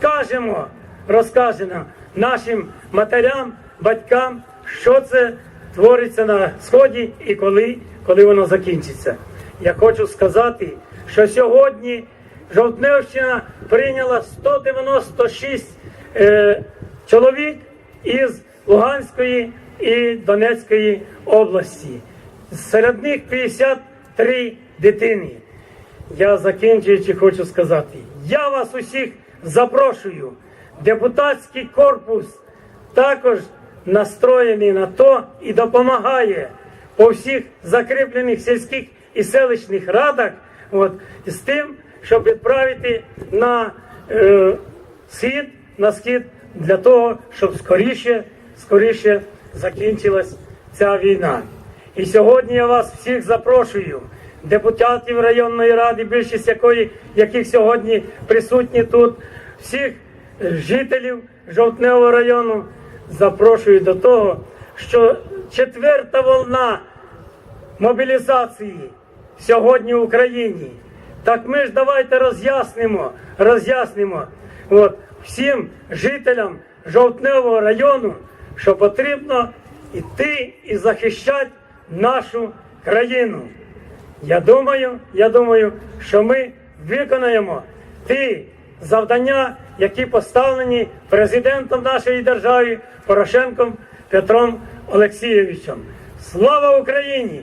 розкажемо, розкажемо нашим матерям, батькам, що це твориться на сході і коли, коли воно закінчиться. Я хочу сказати, що сьогодні Жовтневщина прийняла 196 е, чоловік із Луганської і Донецької області. Серед них 53 дитини. Я закінчуючи хочу сказати, я вас усіх запрошую. Депутатський корпус також настроєний на то і допомагає по всіх закріплених сільських і селищних радах от, з тим, щоб відправити на е, схід, на схід для того, щоб скоріше, скоріше закінчилась ця війна. І сьогодні я вас всіх запрошую, депутатів районної ради, більшість якої, яких сьогодні присутні тут, всіх жителів Жовтневого району, запрошую до того, що четверта волна мобілізації сьогодні в Україні. Так ми ж давайте роз'яснимо, роз'яснимо от, всім жителям Жовтневого району, що потрібно йти і захищати нашу країну. Я думаю, я думаю, що ми виконаємо ті завдання, які поставлені президентом нашої держави Порошенком Петром Олексійовичем. Слава Україні!